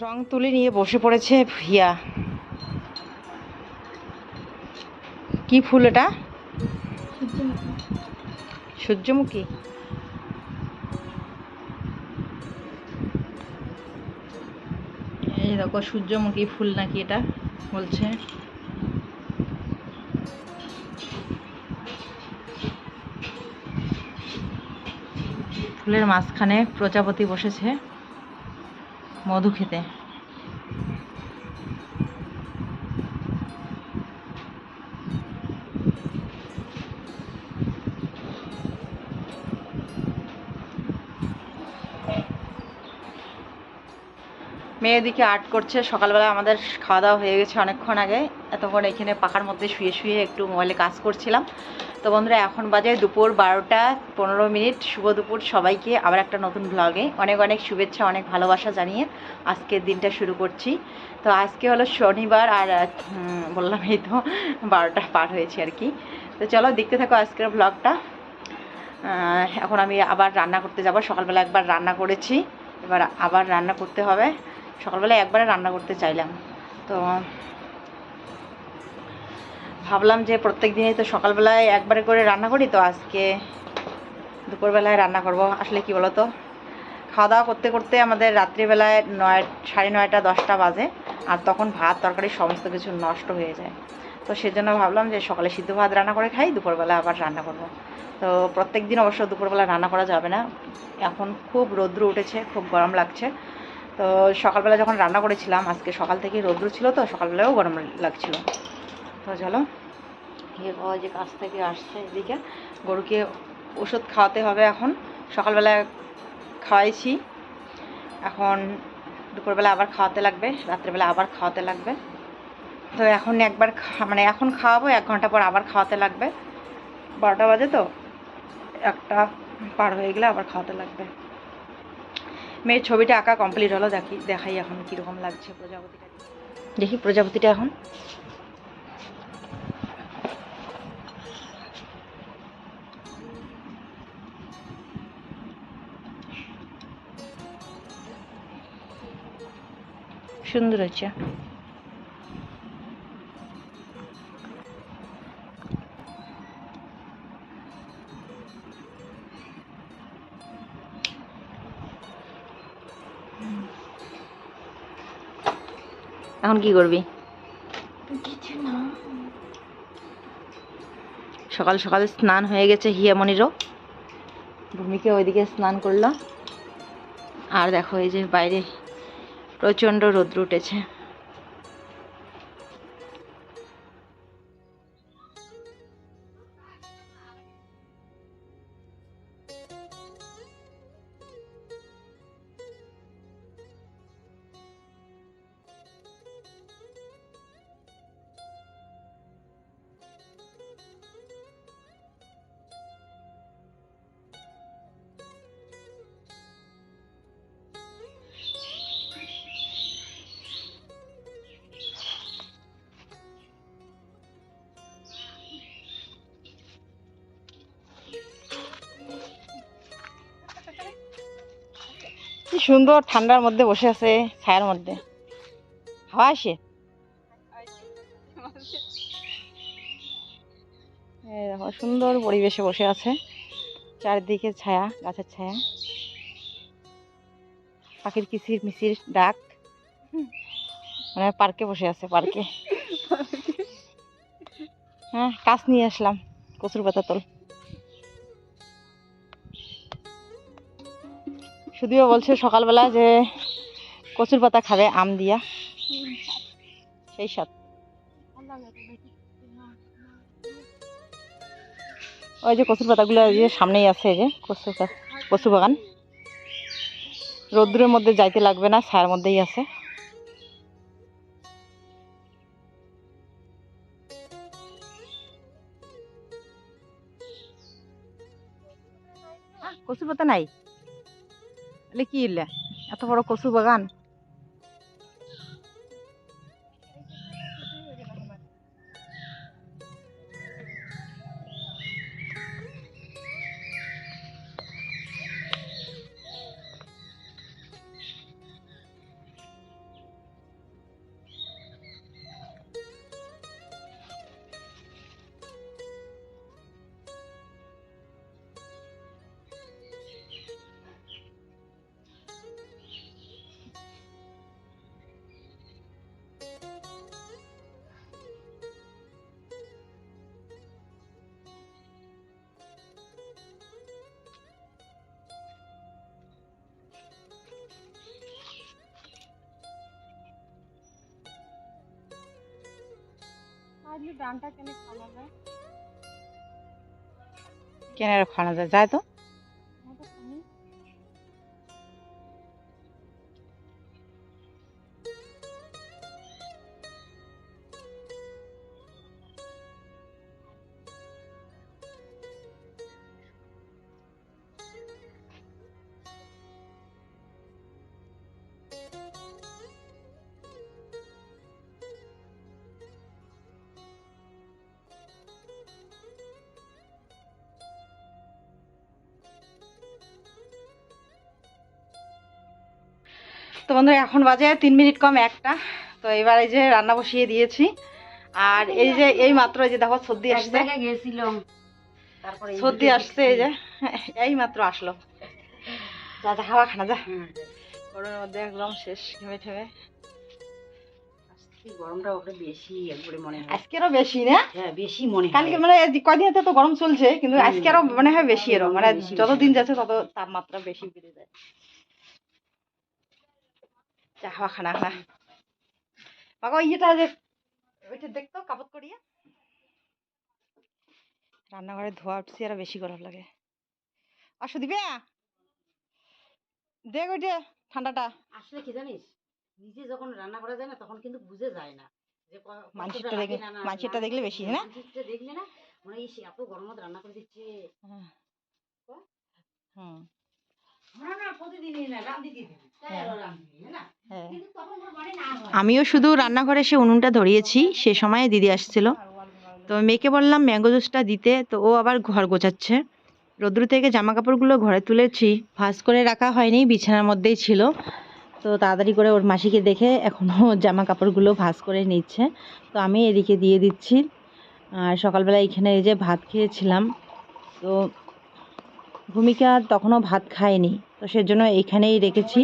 রং তুলি নিয়ে বসে পড়েছে ভিয়া। কি ফুল এটা? সূর্যমুখী। এই দেখো সূর্যমুখী ফুল নাকি এটা বলছে। ফুলের মাঝখানে প্রজাপতি বসেছে। মধু খেতে। মেয়ে এদিকে আর্ট করছে। সকালবেলা আমাদের খাওয়া দাওয়া হয়ে গেছে অনেকক্ষণ আগে। এতক্ষণ এখানে পাখার মধ্যে শুয়ে শুয়ে একটু মোবাইলে কাজ করছিলাম। তো বন্ধুরা, এখন বাজে দুপুর বারোটা পনেরো মিনিট। শুভ দুপুর সবাইকে। আবার একটা নতুন ব্লগে অনেক অনেক শুভেচ্ছা, অনেক ভালোবাসা জানিয়ে আজকের দিনটা শুরু করছি। তো আজকে হলো শনিবার আর বললাম এই তো বারোটা পার হয়েছে আর কি। তো চলো দেখতে থাকো আজকের ব্লগটা এখন আমি আবার রান্না করতে যাব। সকালবেলা একবার রান্না করেছি। এবার আবার রান্না করতে হবে। সকালবেলা একবারে রান্না করতে চাইলাম। তো ভাবলাম যে প্রত্যেক দিনই তো সকালবেলায় একবারে করে রান্না করি, তো আজকে দুপুরবেলায় রান্না করব। আসলে কি বলো তো খাওয়া দাওয়া করতে করতে আমাদের রাত্রিবেলায় নয়, সাড়ে নয়টা, দশটা বাজে, আর তখন ভাত, তরকারি সমস্ত কিছু নষ্ট হয়ে যায়। তো সেজন্য ভাবলাম যে সকালে সিদ্ধ ভাত রান্না করে খাই, দুপুরবেলা আবার রান্না করব। তো প্রত্যেক দিন অবশ্য দুপুরবেলা রান্না করা যাবে না। এখন খুব রৌদ্র উঠেছে, খুব গরম লাগছে। তো সকালবেলা যখন রান্না করেছিলাম, আজকে সকাল থেকে রৌদ্র ছিল তো, সকালবেলাও গরম লাগছিল। তো চলো ইয়ে বাবা যে কাছ থেকে আসছে এদিকে। গরুকে ওষুধ খাওয়াতে হবে এখন। সকালবেলা খাওয়াইছি। এখন দুপুরবেলা আবার খাওয়াতে লাগবে, রাত্রেবেলা আবার খাওয়াতে লাগবে। তো এখন একবার মানে এখন খাওয়াবো, এক ঘণ্টা পর আবার খাওয়াতে লাগবে। বারোটা বাজে তো, একটা পার হয়ে গেলে আবার খাওয়াতে লাগবে। মেয়ের ছবিটা আঁকা কমপ্লিট হলো, দেখি, দেখাই এখন কীরকম লাগছে প্রজাপতিটা। দেখি প্রজাপতিটা এখন। সুন্দর হচ্ছে এখন কি করবি? সকাল সকাল স্নান হয়ে গেছে হিয়ামণিরও ভূমিকে ওইদিকে স্নান করল আর দেখো এই যে বাইরে প্রচণ্ড রোদ্র উঠেছে। সুন্দর ঠান্ডার মধ্যে বসে আছে ছায়ার মধ্যে। হাওয়া আসে? সুন্দর পরিবেশে বসে আছে। চারিদিকে ছায়া, গাছের ছায়া। পাখির কিচির মিচির ডাক। মানে পার্কে বসে আছে, পার্কে। হ্যাঁ কাজ নিয়ে আসলাম কচুর পাতা তোল। যদিও বলছে সকালবেলা যে কচুর পাতা খাবে আম দিয়া। সেই সাথ ওই যে কচুর পাতাগুলো যে সামনেই আছে যে কচু কচু বাগান। রোদ্রের মধ্যে যাইতে লাগবে না ছায়ার মধ্যেই আছে। আহ, কচু পাতা নাই? এলে কি ইল্লা এত বড় কচু বাগান। কেন খাওয়ানো যায়? যায় তো। তো বন্ধুরা এখন বাজে তিন মিনিট কম একটা। তো এবার এই যে রান্না বসিয়ে দিয়েছি। আর এই যে এই মাত্র এই যে দেখো সর্দি আসছে। সর্দি আসছে এই যে। এই মাত্র আসলো। যা যা হাওয়া খানা যা। গরমের মধ্যে একদম শেষ ঘেমে ঠেমে। গরমটা ওখানে বেশি একবারে মনে হয়। আজকেরও বেশি না? হ্যাঁ বেশি মনে হয়। কালকে মানে কদিন তো গরম চলছে কিন্তু। আজকে আরও মনে হয় বেশি এরকম মানে বেশি, যত দিন যাচ্ছে তত তাপমাত্রা বেশি বেড়ে যায়। যা হাওয়া খানা খা বাবা ইয়েটা ওইটা দেখতো কাপড় করিয়া রান্নাঘরে ধোয়া উঠছে আর বেশি গরম লাগে। আসো দিবে? দেখ ওইটা ঠান্ডাটা। আসলে কি জানিস? নিজে যখন রান্না করা যায় না তখন কিন্তু বুঝে যায় না। যে দেখলে- না, না, দেখলে বেশি, না? মানুষেরটা দেখলে না মনে হয় এত গরমত রান্না করে দিচ্ছে। হুম। না না প্রতিদিনই না রান্ধি দিদি হ্যাঁ। হ্যাঁ হয়। আমিও শুধু রান্নাঘরে এসে উনুনটা ধরিয়েছি সে সময় দিদি আসছিল। তো মেয়েকে বললাম ম্যাঙ্গো জুসটা দিতে। তো ও আবার ঘর গোছাচ্ছে। রোদ্রু থেকে জামা কাপড়গুলো ঘরে তুলেছি। ভাঁজ করে রাখা হয়নি বিছানার মধ্যেই ছিল। তো তাড়াতাড়ি করে ওর মাসিকে দেখে এখনও জামা কাপড়গুলো ভাঁজ করে নিচ্ছে। তো আমি এদিকে দিয়ে দিচ্ছি। আর সকালবেলা এখানে এই যে ভাত খেয়েছিলাম তো ভূমিকা তখনও ভাত খায়নি। তো সেজন্য এইখানেই রেখেছি।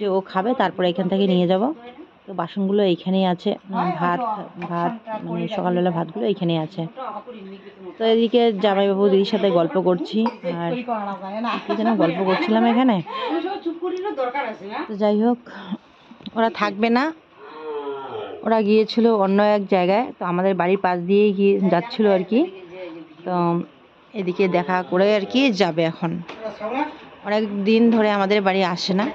যে ও খাবে, তারপরে এখান থেকে নিয়ে যাব। তো বাসনগুলো এইখানেই আছে ভাত ভাত মানে সকালবেলা ভাতগুলো এইখানেই আছে। তো এদিকে জামাইবাবু দিদির সাথে গল্প করছি, আর যেন গল্প করছিলাম এখানে। তো যাই হোক, ওরা থাকবে না। ওরা গিয়েছিল অন্য এক জায়গায়, তো আমাদের বাড়ির পাশ দিয়েই গিয়ে যাচ্ছিল আর কি। তো এদিকে দেখা করে আর কি যাবে এখন। অনেক দিন ধরে আমাদের বাড়ি আসে না।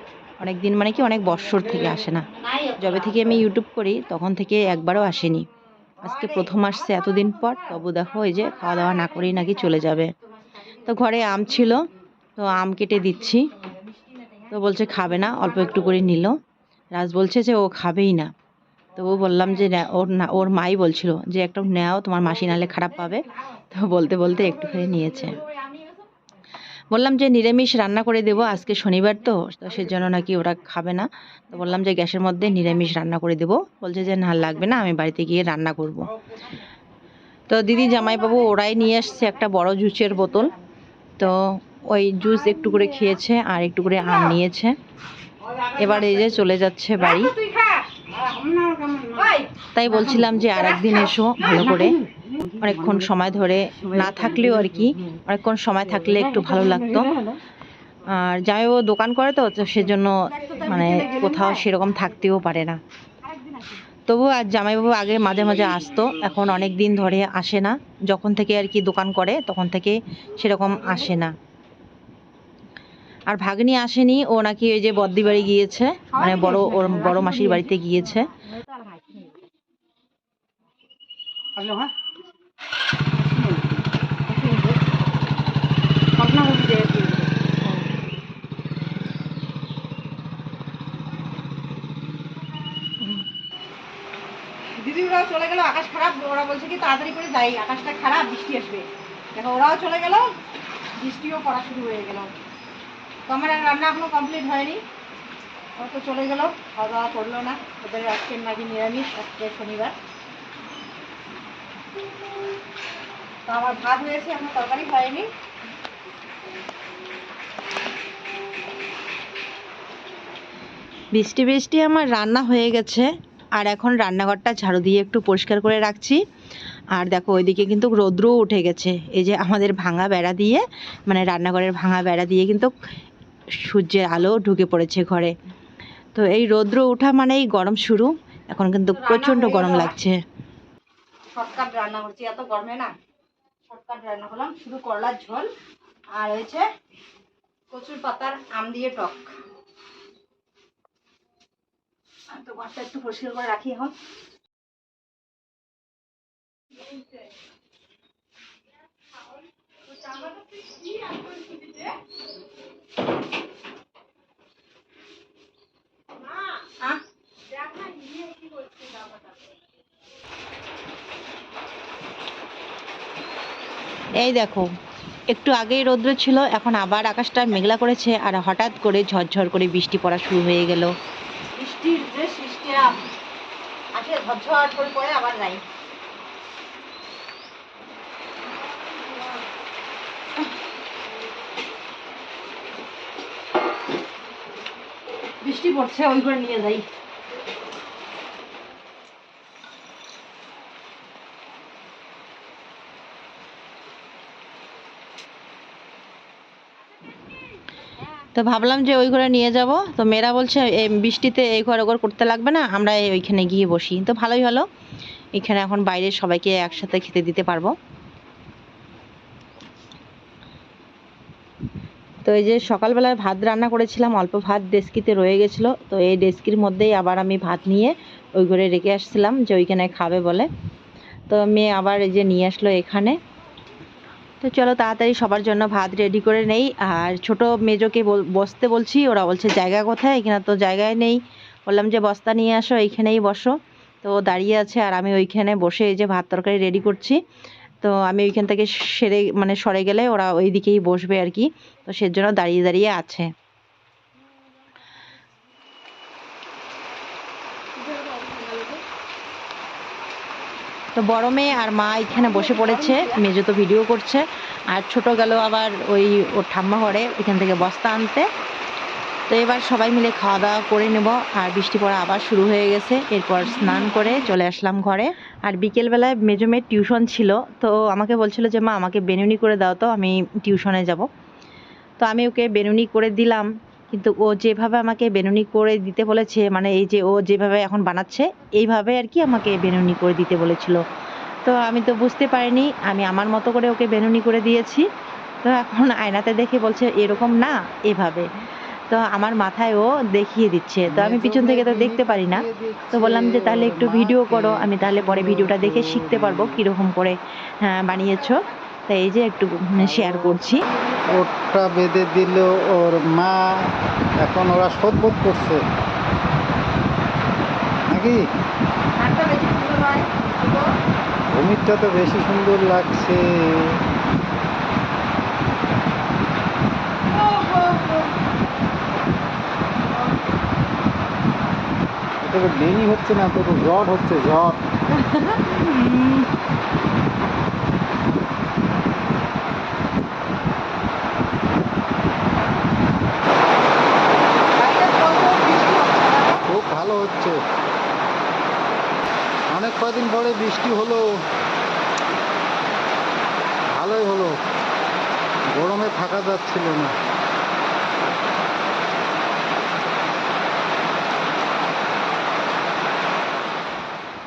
অনেক দিন মানে কি অনেক বৎসর থেকে আসে না। যবে থেকে আমি ইউটিউব করি, তখন থেকে একবারও আসেনি। আজকে প্রথম আসছে এতদিন পর, তবু দেখো ওই যে খাওয়া দাওয়া না করেই নাকি চলে যাবে। তো ঘরে আম ছিল, তো আম কেটে দিচ্ছি। তো বলছে খাবে না, অল্প একটু করে নিল। রাজ বলছে যে ও খাবেই না। তো ও বললাম যে ওর না, ওর মাই বলছিল যে একটা নেও, তোমার মাসি নালে খারাপ পাবে। তো বলতে বলতে একটুখানি নিয়েছে। বললাম যে নিরামিষ রান্না করে দেবো আজকে শনিবার তো তো সেজন্য নাকি ওরা খাবে না। তো বললাম যে গ্যাসের মধ্যে নিরামিষ রান্না করে দেবো। বলছে যে না লাগবে না আমি বাড়িতে গিয়ে রান্না করব। তো দিদি জামাইবাবু ওরাই নিয়ে আসছে একটা বড় জুসের বোতল। তো ওই জুস একটু করে খেয়েছে আর একটু করে আম নিয়েছে। এবার এই যে চলে যাচ্ছে বাড়ি। তাই বলছিলাম যে আর একদিন এসো ভালো করে। অনেকক্ষণ সময় ধরে না থাকলেও আর কি, অনেকক্ষণ সময় থাকলে একটু ভালো লাগতো। আর যাই জামাইবাবু দোকান করে তো তো সেজন্য মানে কোথাও সেরকম থাকতেও পারে না। তবু আর জামাইবাবু আগে মাঝে মাঝে আসতো, এখন অনেক দিন ধরে আসে না। যখন থেকে আর কি দোকান করে, তখন থেকে সেরকম আসে না। আর ভাগ্নি আসেনি, ও নাকি ওই যে বদ্দি বাড়ি গিয়েছে মানে বড় ওর বড় মাসির বাড়িতে গিয়েছে। হ্যালো হ্যাঁ দিদি ওরাও চলে গেল, আকাশ খারাপ, ওরা বলছে কি তাড়াতাড়ি করে যাই, আকাশটা খারাপ, বৃষ্টি আসবে। দেখো, ওরাও চলে গেল, বৃষ্টিও পড়া শুরু হয়ে গেল। তো আমার আর রান্না এখনও কমপ্লিট হয়নি। ওরা তো চলে গেল খাওয়া দাওয়া করল না। ওদের আজকে নাকি নিরামিষ, আজকে শনিবার। তো আমার ভাত হয়েছে, এখন তরকারি হয়নি। বৃষ্টি বৃষ্টি আমার রান্না হয়ে গেছে। আর এখন রান্নাঘরটা ঝাড়ু দিয়ে একটু পরিষ্কার করে রাখছি। আর দেখো ওইদিকে কিন্তু রৌদ্রও উঠে গেছে। এই যে আমাদের ভাঙা বেড়া দিয়ে মানে রান্নাঘরের ভাঙা বেড়া দিয়ে কিন্তু সূর্যের আলো ঢুকে পড়েছে ঘরে। তো এই রৌদ্র ওঠা মানেই গরম শুরু। এখন কিন্তু প্রচণ্ড গরম লাগছে। শর্টকাট রান্না করছি এত গরমে না। শর্টকাট রান্না করলাম শুধু করলার ঝোল। আর হয়েছে কচুর পাতার আম দিয়ে টক। তো ঘরটা একটু পরিষ্কার করে রাখি এখন। এই দেখো একটু আগেই রৌদ্র ছিল এখন আবার আকাশটা মেঘলা করেছে আর হঠাৎ করে ঝরঝর করে বৃষ্টি পড়া শুরু হয়ে গেল। বৃষ্টির যে আসে করে পরে আবার নাই বৃষ্টি পড়ছে ওই করে নিয়ে যাই। তো ভাবলাম যে ওই ঘরে নিয়ে যাব। তো মেয়েরা বলছে বৃষ্টিতে এই ঘর ওঘর করতে লাগবে না, আমরা ওইখানে গিয়ে বসি। তো ভালোই হলো। এখানে এখন বাইরে সবাইকে একসাথে খেতে দিতে পারব। তো এই যে সকালবেলায় ভাত রান্না করেছিলাম, অল্প ভাত ডেস্কিতে রয়ে গেছিল। তো এই ডেস্কির মধ্যেই আবার আমি ভাত নিয়ে ওই ঘরে রেখে আসছিলাম যে ওইখানে খাবে বলে। তো মেয়ে আবার এই যে নিয়ে আসলো এখানে। তো চলো তাড়াতাড়ি সবার জন্য ভাত রেডি করে নেই। আর ছোট মেজোকে বসতে বলছি, ওরা বলছে, জায়গা কোথায়? এখানে তো জায়গায় নেই। বললাম যে, বস্তা নিয়ে আসো, এইখানেই বসো। তো দাঁড়িয়ে আছে আর আমি ওইখানে বসে এই যে ভাত তরকারি রেডি করছি। তো আমি ওইখান থেকে সেরে মানে সরে গেলে ওরা ওইদিকেই বসবে আর কি। তো সেজন্য দাঁড়িয়ে দাঁড়িয়ে আছে। তো বড় মেয়ে আর মা এখানে বসে পড়েছে, মেজো তো ভিডিও করছে, আর ছোট গেল আবার ওই ওর ঠাম্মা ঘরে ওইখান থেকে বস্তা আনতে। তো এবার সবাই মিলে খাওয়া দাওয়া করে নেব, আর বৃষ্টি পড়া আবার শুরু হয়ে গেছে, এরপর স্নান করে চলে আসলাম ঘরে। আর বিকেলবেলায় মেজো মেয়ের টিউশন ছিল, তো আমাকে বলছিল যে, মা, আমাকে বেনুনি করে দাও তো, আমি টিউশনে যাব। তো আমি ওকে বেনুনি করে দিলাম কিন্তু ও যেভাবে আমাকে বেনুনি করে দিতে বলেছে মানে এই যে ও যেভাবে এখন বানাচ্ছে এইভাবে আর কি আমাকে বেনুনি করে দিতে বলেছিল। তো আমি তো বুঝতে পারিনি আমি আমার মতো করে ওকে বেনুনি করে দিয়েছি। তো এখন আয়নাতে দেখে বলছে এরকম না এভাবে। তো আমার মাথায় ও দেখিয়ে দিচ্ছে। তো আমি পিছন থেকে তো দেখতে পারি না। তো বললাম যে তাহলে একটু ভিডিও করো আমি তাহলে পরে ভিডিওটা দেখে শিখতে পারব কীরকম করে হ্যাঁ, বানিয়েছো। তাই এই যে একটু শেয়ার করছি। ওটা বেঁধে দিল ওর মা এখন ওরা শোধবোধ করছে। নাকি? ভূমিরটা তো বেশি সুন্দর লাগছে। এটা তো হচ্ছে না তো তো জট হচ্ছে জট খুব ভালো হচ্ছে পরে বৃষ্টি হলো ভালোই হলো। গরমে থাকা যাচ্ছিল না।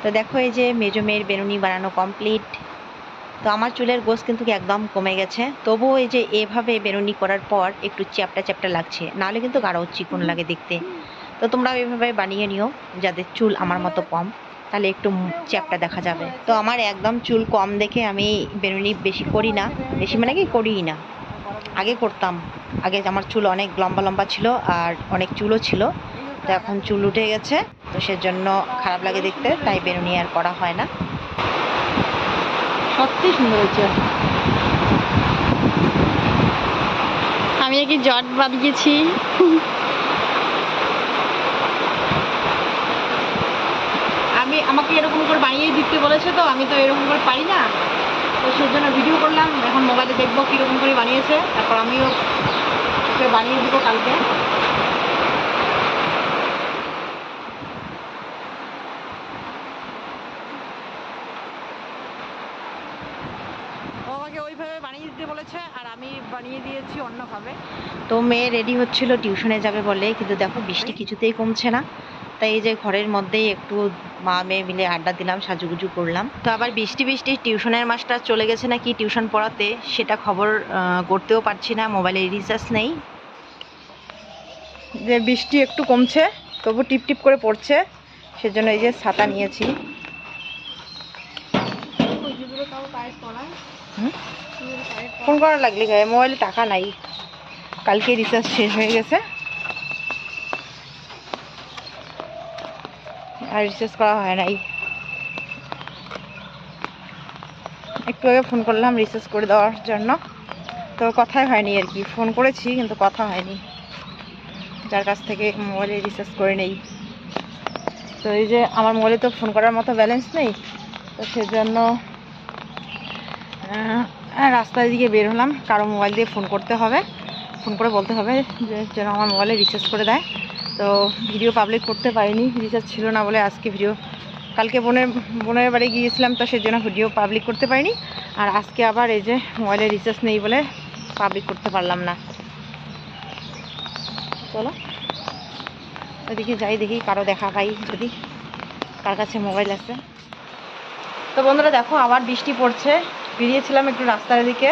তো দেখো এই যে মেজো মেয়ের বেনুনি বানানো কমপ্লিট তো আমার চুলের গোস কিন্তু একদম কমে গেছে। তবুও এই যে এভাবে বেনুনি করার পর একটু চ্যাপটা চ্যাপটা লাগছে। নাহলে কিন্তু গাঢ় চিকন লাগে দেখতে। তো তোমরা এভাবে বানিয়ে নিও যাদের চুল আমার মতো কম। তাহলে একটু চ্যাপটা দেখা যাবে। তো আমার একদম চুল কম দেখে আমি বেনুনি বেশি করি না। বেশি মানে কি করিই না। আগে করতাম। আগে আমার চুল অনেক লম্বা লম্বা ছিল আর অনেক চুলও ছিল। তো এখন চুল উঠে গেছে। তো সেজন্য খারাপ লাগে দেখতে, তাই বেরুনি আর করা হয় না। সত্যি সুন্দর হয়েছে। আমি নাকি জট বাঁধিয়েছি। আমি, আমাকে এরকম করে বানিয়ে দিতে বলেছে তো, আমি তো এরকম করে পারি না। তো সেজন্য ভিডিও করলাম, এখন মোবাইলে দেখব কীরকম করে বানিয়েছে, তারপর আমিও বানিয়ে দিব কালকে। ওইভাবে বানিয়ে দিতে বলেছে, আর আমি বানিয়ে দিয়েছি অন্যভাবে। তো মেয়ে রেডি হচ্ছিল টিউশনে যাবে বলে, কিন্তু দেখো বৃষ্টি কিছুতেই কমছে না। তাই এই যে ঘরের মধ্যেই একটু মা মেয়ে মিলে আড্ডা দিলাম, সাজুগুজু করলাম। তো আবার বৃষ্টি বৃষ্টি, টিউশনের মাস্টার চলে গেছে নাকি টিউশন পড়াতে? সেটা খবর করতেও পারছি না, মোবাইলে রিচার্জ নেই। যে বৃষ্টি একটু কমছে, তবু টিপ টিপ করে পড়ছে, সেজন্য এই যে ছাতা নিয়েছি? ফোন করা লাগলে গায়ে, মোবাইলে টাকা নাই। কালকে রিচার্জ শেষ হয়ে গেছে। আর রিচার্জ করা হয় নাই। একটু আগে ফোন করলাম রিচার্জ করে দেওয়ার জন্য। তো কথাই হয়নি আর কি ফোন করেছি কিন্তু কথা হয়নি। যার কাছ থেকে মোবাইলে রিচার্জ করে নেই। তো এই যে আমার মোবাইলে তো ফোন করার মতো ব্যালেন্স নেই, তো সেজন্য রাস্তার দিকে বের হলাম। কারও মোবাইল দিয়ে ফোন করতে হবে। ফোন করে বলতে হবে যে যেন আমার মোবাইলে রিচার্জ করে দেয়। তো ভিডিও পাবলিক করতে পারিনি রিচার্জ ছিল না বলে আজকে ভিডিও কালকে বোনের বোনের বাড়ি গিয়েছিলাম, তো সেই জন্য ভিডিও পাবলিক করতে পারিনি। আর আজকে আবার এই যে মোবাইলে রিচার্জ নেই বলে পাবলিক করতে পারলাম না। চলো। ওইদিকে যাই দেখি, কারও দেখা পাই যদি, কার কাছে মোবাইল আছে। তো বন্ধুরা দেখো, আবার বৃষ্টি পড়ছে। বেরিয়েছিলাম একটু রাস্তার দিকে।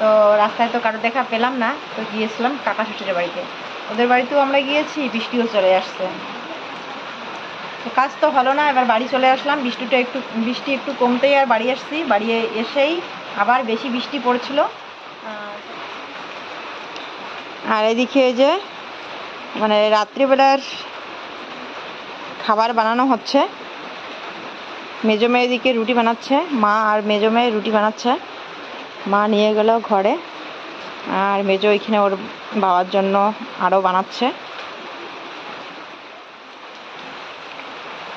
তো রাস্তায় তো কারও দেখা পেলাম না, তো গিয়েছিলাম কাকা শ্বশুরের বাড়িতে। ওদের বাড়িতেও আমরা গিয়েছি, বৃষ্টিও চলে আসছে। তো কাজ তো হলো না, এবার বাড়ি চলে আসলাম। বৃষ্টিটা একটু, বৃষ্টি একটু কমতেই আর বাড়ি আসছি। বাড়ি এসেই আবার বেশি বৃষ্টি পড়ছিল। আর এদিকে যে মানে রাত্রিবেলার খাবার বানানো হচ্ছে। মেজো মেয়ে এদিকে রুটি বানাচ্ছে, মা আর মেজো মেয়ে রুটি বানাচ্ছে। মা নিয়ে গেল ঘরে। আর মেজো ওইখানে ওর বাবার জন্য আরও বানাচ্ছে।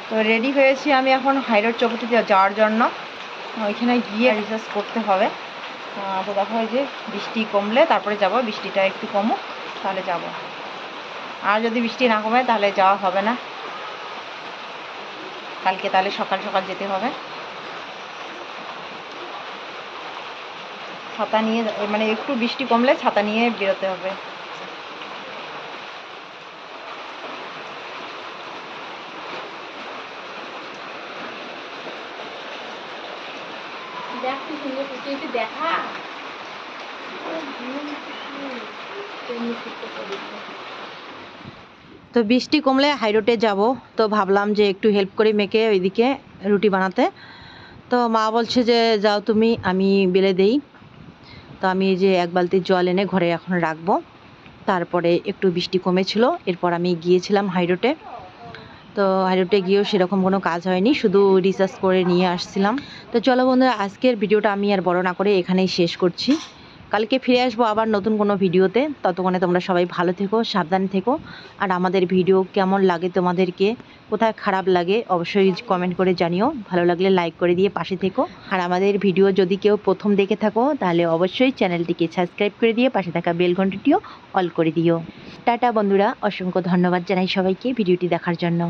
তো রেডি হয়েছি আমি এখন হাইরোড চৌপতিতে যাওয়ার জন্য। ওইখানে গিয়ে রিসার্চ করতে হবে। তো দেখো ওই যে বৃষ্টি কমলে তারপরে যাব, বৃষ্টিটা একটু কমুক, তাহলে যাব। আর যদি বৃষ্টি না কমে তাহলে যাওয়া হবে না। কালকে তাহলে সকাল সকাল যেতে হবে। ছাতা নিয়ে মানে একটু বৃষ্টি কমলে ছাতা নিয়ে বেরোতে হবে। দেখা তো বৃষ্টি কমলে হাইরোডে যাব তো ভাবলাম যে একটু হেল্প করে মেয়েকে ওইদিকে রুটি বানাতে। তো মা বলছে যে যাও তুমি আমি বেলে দেই। তো আমি এই যে এক বালতি জল এনে ঘরে এখন রাখব। তারপরে একটু বৃষ্টি কমেছিল, এরপর আমি গিয়েছিলাম হাইরোডে। তো হাইরোডে গিয়েও সেরকম কোনো কাজ হয়নি, শুধু রিচার্জ করে নিয়ে আসছিলাম। তো চলো বন্ধুরা, আজকের ভিডিওটা আমি আর বড় না করে এখানেই শেষ করছি। কালকে ফিরে আসব আবার নতুন কোনো ভিডিওতে। ততক্ষণে তোমরা সবাই ভালো থেকো, সাবধানে থেকো। আর আমাদের ভিডিও কেমন লাগে তোমাদেরকে, কোথায় খারাপ লাগে অবশ্যই কমেন্ট করে জানিও। ভালো লাগলে লাইক করে দিয়ে পাশে থেকো। আর আমাদের ভিডিও যদি কেউ প্রথম দেখে থাকো, তাহলে অবশ্যই চ্যানেলটিকে সাবস্ক্রাইব করে দিয়ে পাশে থাকা বেল ঘন্টিটিও অল করে দিও। টাটা বন্ধুরা, অসংখ্য ধন্যবাদ জানাই সবাইকে ভিডিওটি দেখার জন্য।